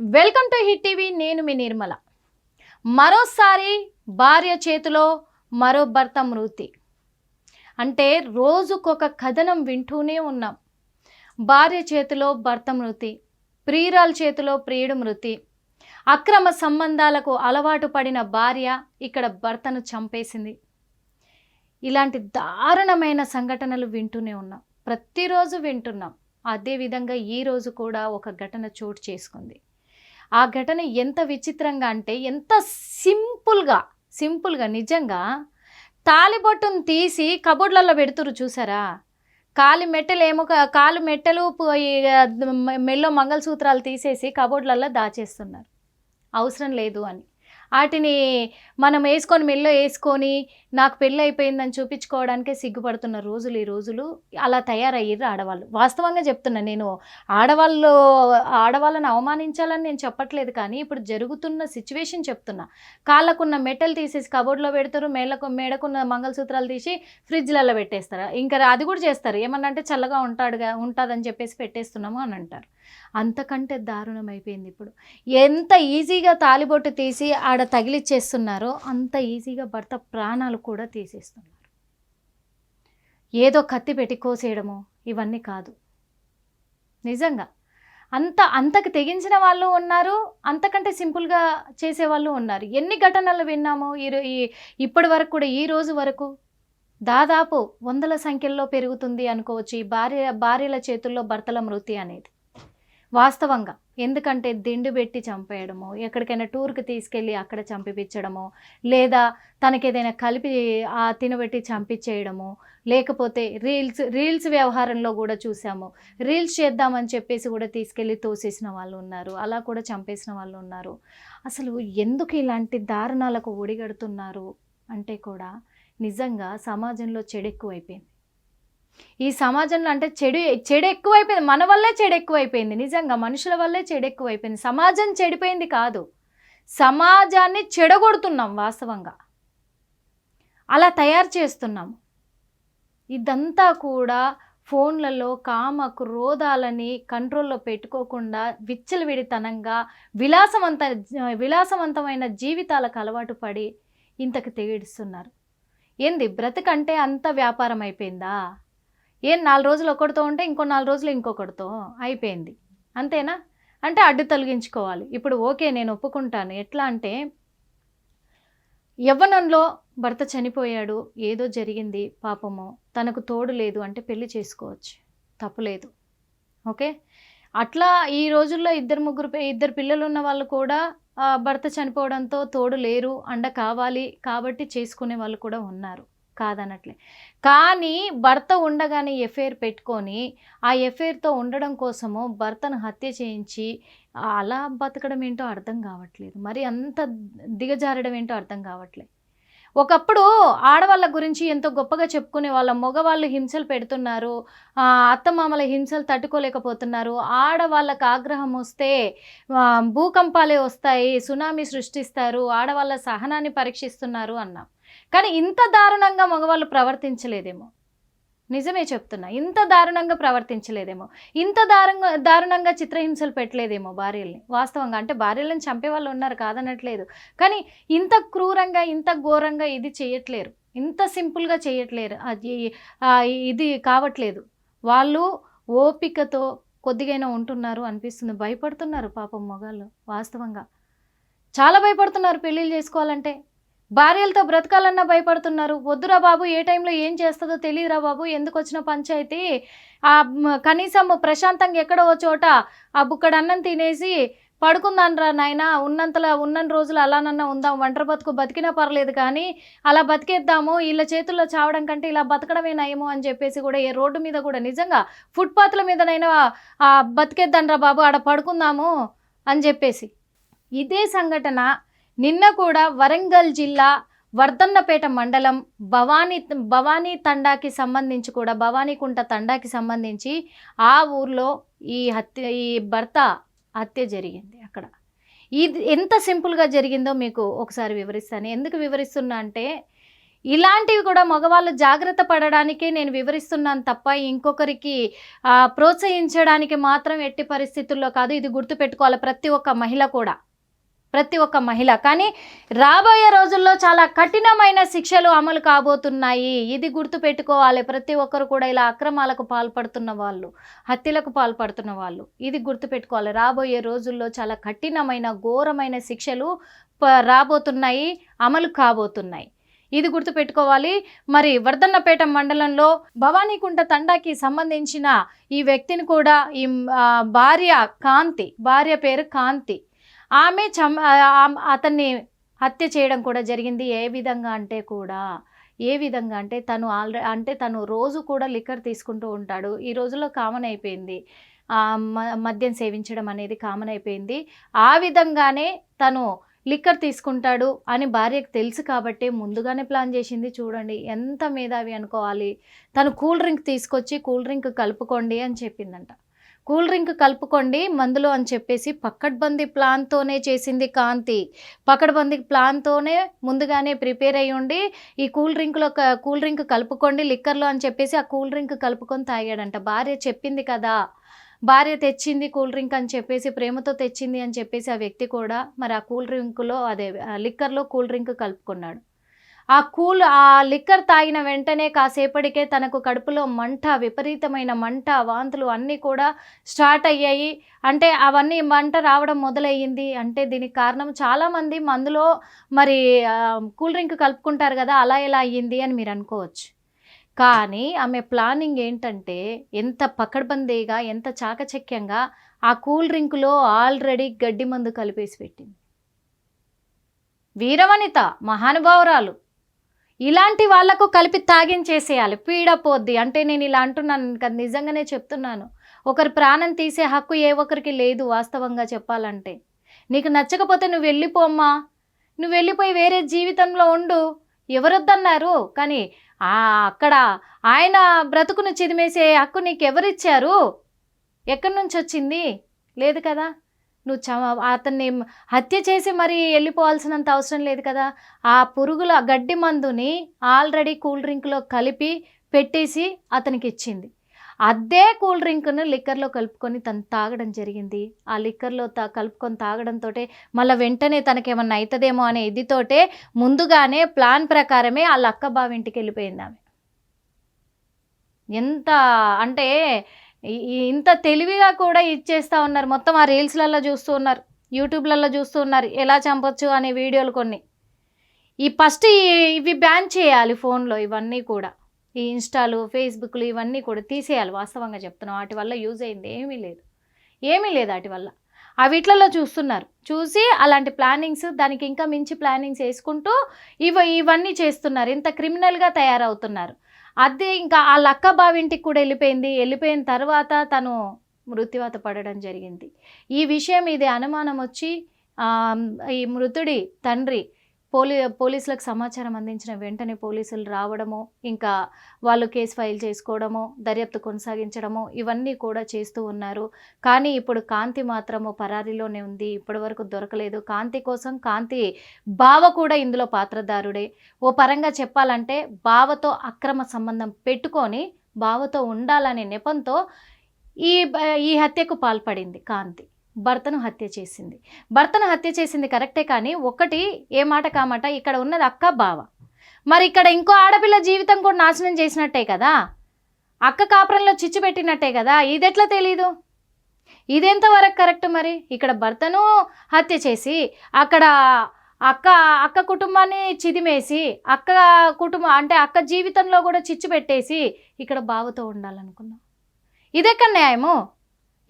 Welcome to hit TV నేను మీ నిర్మల. మరోసారి భార్య చేతిలో మరో భర్త మృతి. అంటే రోజుకొక కథనం వింటూనే ఉన్నాం. భార్య చేతిలో భర్త మృతి ప్రియురాల చేతిలో ప్రియుడు మృతి అక్రమ సంబంధాలకు అలవాటు పడిన భార్య ఇక్కడ భర్తను చంపేసింది. ఇలాంటి దారుణమైన సంఘటనలు వింటూనే ఉన్నాం. ప్రతిరోజు వింటున్నాం. అదేవిధంగా ఈరోజు కూడా ఒక ఘటన చోటు చేసుకుంది. ఆ ఘటన ఎంత విచిత్రంగా అంటే ఎంత సింపుల్గా సింపుల్గా నిజంగా తాలిబొట్టును తీసి కబోర్డ్లలో పెడుతురు చూసారా? కాలి మెట్టెలు ఏమో కా- కాలు మెట్టెలు పోయి మెల్లో మంగళసూత్రాలు తీసేసి కబోర్డ్లలో దాచేస్తున్నారు. అవసరం లేదు అని. వాటిని మనం వేసుకొని మెల్లో వేసుకొని నాకు పెళ్ళి అయిపోయిందని చూపించుకోవడానికే సిగ్గుపడుతున్న రోజులు ఈ రోజులు అలా తయారయ్యారు ఆడవాళ్ళు. వాస్తవంగా చెప్తున్నా నేను ఆడవాళ్ళు ఆడవాళ్ళని అవమానించాలని నేను చెప్పట్లేదు కానీ ఇప్పుడు జరుగుతున్న సిచ్యువేషన్ చెప్తున్నా. కాళ్ళకున్న మెటల్ తీసేసి కబోర్డ్లో పెడతారు మేళ్ళకు మేడకున్న మంగళసూత్రాలు తీసి ఫ్రిడ్జ్లలో పెట్టేస్తారు. ఇంకా అది కూడా చేస్తారు. ఏమన్నా అంటే చల్లగా ఉంటాడుగా ఉంటుందని చెప్పేసి పెట్టేస్తున్నాము అని అంటారు. అంతకంటే దారుణం అయిపోయింది ఇప్పుడు. ఎంత ఈజీగా తాలిబొట్టు తీసి ఆడ తగిలిచ్చేస్తున్నారో అంత ఈజీగా భర్త ప్రాణాలు కూడా తీసేస్తున్నారు. ఏదో కత్తి పెట్టి కోసేయడము ఇవన్నీ కాదు. నిజంగా అంత అంతకు తెగించిన వాళ్ళు ఉన్నారు అంతకంటే సింపుల్గా చేసేవాళ్ళు ఉన్నారు. ఎన్ని ఘటనలు విన్నాము ఈ ఈ ఇప్పటి వరకు కూడా ఈ రోజు వరకు దాదాపు వందల సంఖ్యల్లో పెరుగుతుంది అనుకోవచ్చు ఈ భార్య భార్యల చేతుల్లో భర్తల మృతి అనేది. వాస్తవంగా ఎందుకంటే దిండు పెట్టి చంపేయడము ఎక్కడికైనా టూర్కి తీసుకెళ్ళి అక్కడ చంపిపించడము లేదా తనకి ఏదైనా కలిపి ఆ తినబెట్టి చంపించేయడము లేకపోతే రీల్స్ రీల్స్ వ్యవహారంలో కూడా చూసాము. రీల్స్ చేద్దామని చెప్పేసి కూడా తీసుకెళ్ళి తోసేసిన వాళ్ళు ఉన్నారు. అలా కూడా చంపేసిన వాళ్ళు ఉన్నారు. అసలు ఎందుకు ఇలాంటి దారుణాలకు ఒడిగడుతున్నారు? అంటే కూడా నిజంగా సమాజంలో చెడెక్కువైపోయింది. ఈ సమాజంలో అంటే చెడు చెడు ఎక్కువైపోయింది. మన వల్లే చెడు ఎక్కువైపోయింది. నిజంగా మనుషుల వల్లే చెడు ఎక్కువైపోయింది. సమాజం చెడిపోయింది కాదు. సమాజాన్ని చెడగొడుతున్నాం వాస్తవంగా. అలా తయారు చేస్తున్నాం. ఇదంతా కూడా ఫోన్లలో కామ క్రోధాలని కంట్రోల్లో పెట్టుకోకుండా విచ్చలవిడితనంగా విలాసవంత విలాసవంతమైన జీవితాలకు అలవాటు పడి ఇంతకు తెగిడుస్తున్నారు. ఏంది? బ్రతకంటే అంత వ్యాపారం అయిపోయిందా? ఏం నాలుగు రోజులు ఒకటితో ఉంటే ఇంకో నాలుగు రోజులు ఇంకొకటితో అయిపోయింది. అంతేనా? అంటే అడ్డు తొలగించుకోవాలి. ఇప్పుడు ఓకే నేను ఒప్పుకుంటాను. ఎట్లా అంటే యవ్వనంలో భర్త చనిపోయాడు ఏదో జరిగింది పాపము తనకు తోడు లేదు అంటే పెళ్ళి చేసుకోవచ్చు. తప్పులేదు. ఓకే? అట్లా ఈ రోజుల్లో ఇద్దరు ముగ్గురు ఇద్దరు పిల్లలు ఉన్న వాళ్ళు కూడా భర్త చనిపోవడంతో తోడు లేరు అండ కావాలి కాబట్టి చేసుకునే వాళ్ళు కూడా ఉన్నారు. కాదనట్లే. కానీ భర్త ఉండగానే ఎఫైర్ పెట్టుకొని ఆ ఎఫైర్తో ఉండడం కోసము భర్తను హత్య చేయించి అలా బతకడం ఏంటో అర్థం కావట్లేదు. మరి అంత దిగజారడం ఏంటో అర్థం కావట్లేదు ఒకప్పుడు ఆడవాళ్ళ గురించి ఎంతో గొప్పగా చెప్పుకునే వాళ్ళ మగవాళ్ళు హింసలు పెడుతున్నారు. అత్తమామల హింసలు తట్టుకోలేకపోతున్నారు. ఆడవాళ్ళకు ఆగ్రహం వస్తే భూకంపాలే వస్తాయి సునామీ సృష్టిస్తారు ఆడవాళ్ళ సహనాన్ని పరీక్షిస్తున్నారు అన్నాం. కానీ ఇంత దారుణంగా మగవాళ్ళు ప్రవర్తించలేదేమో. నిజమే చెప్తున్నా ఇంత దారుణంగా ప్రవర్తించలేదేమో. ఇంత దారుణంగా దారుణంగా చిత్రహింసలు పెట్టలేదేమో భార్యల్ని. వాస్తవంగా అంటే భార్యలను చంపే వాళ్ళు ఉన్నారు కాదనట్లేదు. కానీ ఇంత క్రూరంగా ఇంత ఘోరంగా ఇది చేయట్లేరు. ఇంత సింపుల్గా చేయట్లేరు. అది ఇది కావట్లేదు. వాళ్ళు ఓపికతో కొద్దిగైనా ఉంటున్నారు అనిపిస్తుంది. భయపడుతున్నారు పాపం మొగాళ్ళు వాస్తవంగా. చాలా భయపడుతున్నారు పెళ్ళిళ్ళు చేసుకోవాలంటే. భార్యలతో బ్రతకాలన్నా భయపడుతున్నారు. వద్దురా బాబు ఏ టైంలో ఏం చేస్తుందో తెలియదురా బాబు ఎందుకు వచ్చిన పంచాయతీ? ఆ కనీసం ప్రశాంతంగా ఎక్కడో ఓ చోట ఆ బుక్కడు అన్నం తినేసి పడుకుందాన్రా నాయన ఉన్నంతలా ఉన్న రోజులు అలానన్నా ఉందాం ఒంటరి బతుకు బతికినా పర్లేదు కానీ అలా బతికేద్దాము వీళ్ళ చేతుల్లో చావడం కంటే ఇలా బతకడమే నయము అని చెప్పేసి కూడా ఏ రోడ్డు మీద కూడా నిజంగా ఫుట్పాత్ల మీదనైనా ఆ, బతికేద్దాన్రా బాబు ఆడ పడుకుందాము అని చెప్పేసి. ఇదే సంఘటన నిన్న కూడా వరంగల్ జిల్లా వర్ధన్నపేట మండలం భవానీ భవానీ తండాకి సంబంధించి కూడా భవానీకుంట తండాకి సంబంధించి ఆ ఊర్లో ఈ హత్య ఈ భర్త హత్య జరిగింది అక్కడ. ఇది ఎంత సింపుల్గా జరిగిందో మీకు ఒకసారి వివరిస్తాను. ఎందుకు వివరిస్తున్నా అంటే ఇలాంటివి కూడా మగవాళ్ళు జాగ్రత్త పడడానికే నేను వివరిస్తున్నాను తప్ప ఇంకొకరికి ప్రోత్సహించడానికి మాత్రం ఎట్టి పరిస్థితుల్లో కాదు. ఇది గుర్తుపెట్టుకోవాలి ప్రతి ఒక్క మహిళ కూడా. ప్రతి ఒక్క మహిళ. కానీ రాబోయే రోజుల్లో చాలా కఠినమైన శిక్షలు అమలు కాబోతున్నాయి. ఇది గుర్తుపెట్టుకోవాలి. ప్రతి ఒక్కరు కూడా ఇలా అక్రమాలకు పాల్పడుతున్న వాళ్ళు హత్యలకు పాల్పడుతున్న వాళ్ళు ఇది గుర్తుపెట్టుకోవాలి. రాబోయే రోజుల్లో చాలా కఠినమైన ఘోరమైన శిక్షలు ప- రాబోతున్నాయి అమలు కాబోతున్నాయి. ఇది గుర్తుపెట్టుకోవాలి. మరి వర్ధన్నపేట మండలంలో భవానీకుంట తండాకి సంబంధించిన ఈ వ్యక్తిని కూడా ఈ భార్య కాంతి భార్య పేరు కాంతి ఆమె చం అతన్ని హత్య చేయడం కూడా జరిగింది. ఏ విధంగా అంటే కూడా ఏ విధంగా అంటే తను ఆల్రెడీ అంటే తను రోజు కూడా లిక్కర్ తీసుకుంటూ ఉంటాడు. ఈ రోజుల్లో కామన్ అయిపోయింది. మ- మద్యం సేవించడం అనేది కామన్ అయిపోయింది. ఆ విధంగానే తను లిక్కర్ తీసుకుంటాడు అని భార్యకు తెలుసు కాబట్టి ముందుగానే ప్లాన్ చేసింది చూడండి ఎంత మేధావి అనుకోవాలి. తను కూల్ డ్రింక్ తీసుకొచ్చి కూల్ డ్రింక్ కలుపుకోండి అని చెప్పిందంట. కూల్ డ్రింక్ కలుపుకోండి మందులో అని చెప్పేసి పక్కడ్బందీ ప్లాన్తోనే చేసింది కాంతి. పక్కడ్బందీ ప్లాన్తోనే ముందుగానే ప్రిపేర్ అయ్యి ఉండి ఈ కూల్ డ్రింక్లో కూల్ డ్రింక్ కలుపుకోండి లిక్కర్లో అని చెప్పేసి ఆ కూల్ డ్రింక్ కలుపుకొని తాగాడంట. భార్య చెప్పింది కదా. భార్య తెచ్చింది కూల్ డ్రింక్ అని చెప్పేసి ప్రేమతో తెచ్చింది అని చెప్పేసి ఆ వ్యక్తి కూడా మరి ఆ కూల్ డ్రింక్లో అదే లిక్కర్లో కూల్ డ్రింక్ కలుపుకున్నాడు. ఆ కూల్ ఆ లిక్కర్ తాగిన వెంటనే కాసేపటికే తనకు కడుపులో మంట విపరీతమైన మంట వాంతులు అన్నీ కూడా స్టార్ట్ అయ్యాయి. అంటే అవన్నీ మంట రావడం మొదలయ్యింది. అంటే దీనికి కారణం చాలామంది మందులో మరి కూల్ డ్రింక్ కలుపుకుంటారు కదా అలా ఎలా అయ్యింది అని మీరు అనుకోవచ్చు. కానీ ఆమె ప్లానింగ్ ఏంటంటే ఎంత పకడ్బందీగా ఎంత చాకచక్యంగా ఆ కూల్ డ్రింక్లో ఆల్రెడీ గడ్డి మందు కలిపేసి పెట్టింది. వీరవనిత మహానుభావురాలు. ఇలాంటి వాళ్ళకు కలిపి తాగించేసేయాలి. పీడ పోద్ది. అంటే నేను ఇలా అంటున్నాను. కదా నిజంగానే చెప్తున్నాను. ఒకరి ప్రాణం తీసే హక్కు ఏ ఒక్కరికి లేదు వాస్తవంగా చెప్పాలంటే. నీకు నచ్చకపోతే నువ్వు వెళ్ళిపోమ్మా నువ్వు వెళ్ళిపోయి వేరే జీవితంలో ఉండు. ఎవరొద్దన్నారు? కానీ ఆ అక్కడ ఆయన బ్రతుకును చిదిమేసే హక్కు నీకు ఎవరిచ్చారు ఎక్కడి నుంచి వచ్చింది లేదు కదా? నువ్వు చ అతన్ని హత్య చేసి మరి వెళ్ళిపోవాల్సినంత అవసరం లేదు కదా. ఆ పురుగుల గడ్డి మందుని ఆల్రెడీ కూల్ డ్రింక్లో కలిపి పెట్టేసి అతనికి ఇచ్చింది. అదే కూల్ డ్రింక్ను లిక్కర్లో కలుపుకొని తను తాగడం జరిగింది. ఆ లిక్కర్లో తా కలుపుకొని తాగడంతో మళ్ళీ వెంటనే తనకేమన్నా అవుతుందేమో అనే ఇదితోటే ముందుగానే ప్లాన్ ప్రకారమే ఆ లక్క బావింటికి వెళ్ళిపోయింది ఆమె. ఎంత అంటే ఇంత తెలివిగా కూడా ఇచ్చేస్తూ ఉన్నారు. మొత్తం ఆ రీల్స్లలో చూస్తూ ఉన్నారు. యూట్యూబ్లలో చూస్తూ ఉన్నారు. ఎలా చంపొచ్చు అనే వీడియోలు కొన్ని. ఈ ఫస్ట్ ఇవి బ్యాన్ చేయాలి ఫోన్లో ఇవన్నీ కూడా. ఈ ఇన్స్టాలు ఫేస్బుక్లు ఇవన్నీ కూడా తీసేయాలి. వాస్తవంగా చెప్తున్నాం. వాటి వల్ల యూజ్ అయింది ఏమీ లేదు. ఏమీ లేదు వాటి వల్ల. అవిట్లలో వీటిలలో చూస్తున్నారు. చూసి అలాంటి ప్లానింగ్స్ దానికి ఇంకా మించి ప్లానింగ్స్ వేసుకుంటూ ఇవ ఇవన్నీ చేస్తున్నారు. ఇంత క్రిమినల్గా తయారవుతున్నారు. అదే ఇంకా ఆ లక్క బావింటికి కూడా వెళ్ళిపోయింది. వెళ్ళిపోయిన తర్వాత తను మృత్యువాత పడడం జరిగింది. ఈ విషయం ఇది అనుమానం వచ్చి ఈ మృతుడి తండ్రి పోలీ పోలీసులకు సమాచారం అందించిన వెంటనే పోలీసులు రావడము ఇంకా వాళ్ళు కేసు ఫైల్ చేసుకోవడము దర్యాప్తు కొనసాగించడము ఇవన్నీ కూడా చేస్తూ ఉన్నారు. కానీ ఇప్పుడు కాంతి మాత్రము పరారీలోనే ఉంది. ఇప్పటివరకు దొరకలేదు. కాంతి కోసం కాంతి బావ కూడా ఇందులో పాత్రదారుడే. ఓ పరంగా చెప్పాలంటే బావతో అక్రమ సంబంధం పెట్టుకొని బావతో ఉండాలనే నెపంతో ఈ ఈ హత్యకు పాల్పడింది కాంతి. భర్తను హత్య చేసింది. భర్తను హత్య చేసింది కరెక్టే కానీ ఒకటి ఏ మాట కామాట ఇక్కడ ఉన్నది అక్క బావ. మరి ఇక్కడ ఇంకో ఆడపిల్ల జీవితం కూడా నాశనం చేసినట్టే కదా? అక్క కాపురంలో చిచ్చు పెట్టినట్టే కదా? ఇది ఎట్లా తెలీదు ఇదెంతవరకు కరెక్ట్ మరి? ఇక్కడ భర్తను హత్య చేసి అక్కడ అక్క అక్క కుటుంబాన్ని చిదిమేసి అక్క కుటుంబం అంటే అక్క జీవితంలో కూడా చిచ్చు పెట్టేసి ఇక్కడ బావతో ఉండాలనుకున్నాం ఇదెక్కడ న్యాయము?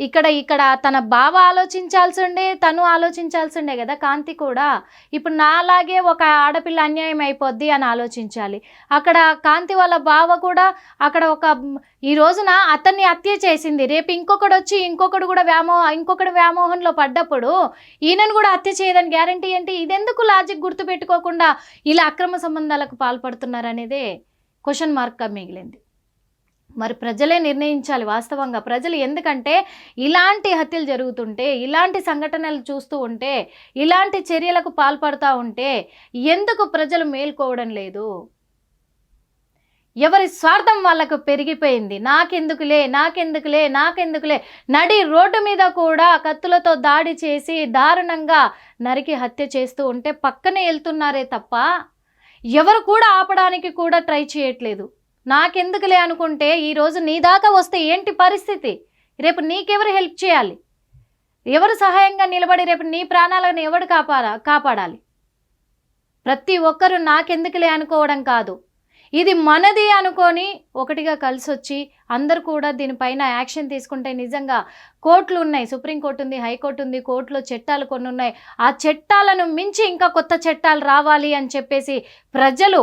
ఇక్కడ ఇక్కడ తన బావ ఆలోచించాల్సి ఉండే తను ఆలోచించాల్సి ఉండే కదా కాంతి కూడా. ఇప్పుడు నాలాగే ఒక ఆడపిల్ల అన్యాయం అయిపోద్ది అని ఆలోచించాలి. అక్కడ కాంతి వాళ్ళ బావ కూడా అక్కడ ఒక ఈ రోజున అతన్ని హత్య చేసింది. రేపు ఇంకొకడు వచ్చి ఇంకొకడు కూడా వ్యామో ఇంకొకడు వ్యామోహంలో పడ్డప్పుడు ఈయనను కూడా హత్య చేయదని గ్యారంటీ ఏంటి? ఇదెందుకు లాజిక్ గుర్తుపెట్టుకోకుండా ఇలా అక్రమ సంబంధాలకు పాల్పడుతున్నారనేదే క్వశ్చన్ మార్క్గా మిగిలింది. మరి ప్రజలే నిర్ణయించాలి వాస్తవంగా. ప్రజలు ఎందుకంటే ఇలాంటి హత్యలు జరుగుతుంటే ఇలాంటి సంఘటనలు చూస్తూ ఉంటే ఇలాంటి చర్యలకు పాల్పడుతూ ఉంటే ఎందుకు ప్రజలు మేల్కోవడం లేదు? ఎవరి స్వార్థం వాళ్ళకు పెరిగిపోయింది. నాకెందుకులే నాకెందుకులే నాకెందుకులే నడి రోడ్డు మీద కూడా కత్తులతో దాడి చేసి దారుణంగా నరికి హత్య చేస్తూ ఉంటే పక్కనే వెళ్తున్నారే తప్ప ఎవరు కూడా ఆపడానికి కూడా ట్రై చేయట్లేదు. నాకెందుకులే అనుకుంటే ఈరోజు నీ దాకా వస్తే ఏంటి పరిస్థితి? రేపు నీకెవరు హెల్ప్ చేయాలి? ఎవరు సహాయంగా నిలబడి రేపు నీ ప్రాణాలను ఎవడు కాపాడా కాపాడాలి? ప్రతి ఒక్కరూ నాకెందుకులే అనుకోవడం కాదు. ఇది మనది అనుకొని ఒకటిగా కలిసి వచ్చి అందరు కూడా దీనిపైన యాక్షన్ తీసుకుంటే నిజంగా కోర్టులు ఉన్నాయి సుప్రీంకోర్టు ఉంది హైకోర్టు ఉంది కోర్టులో చట్టాలు కొన్ని ఉన్నాయి ఆ చట్టాలను మించి ఇంకా కొత్త చట్టాలు రావాలి అని చెప్పేసి ప్రజలు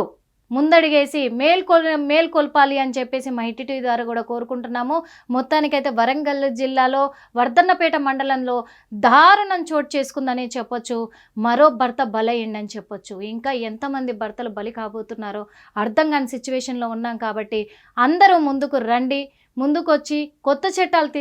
ముందడిగేసి మేల్కొల్ మేల్కొల్పాలి అని చెప్పేసి మా హిట్టి ద్వారా కూడా కోరుకుంటున్నాము. మొత్తానికైతే వరంగల్ జిల్లాలో వర్ధన్నపేట మండలంలో దారుణం చోటు చేసుకుందని చెప్పొచ్చు. మరో భర్త బలయ్యండని చెప్పొచ్చు. ఇంకా ఎంతమంది భర్తలు బలి కాబోతున్నారో అర్థం కాని సిచ్యువేషన్లో ఉన్నాం కాబట్టి అందరూ ముందుకు రండి. ముందుకొచ్చి కొత్త చట్టాలు తీ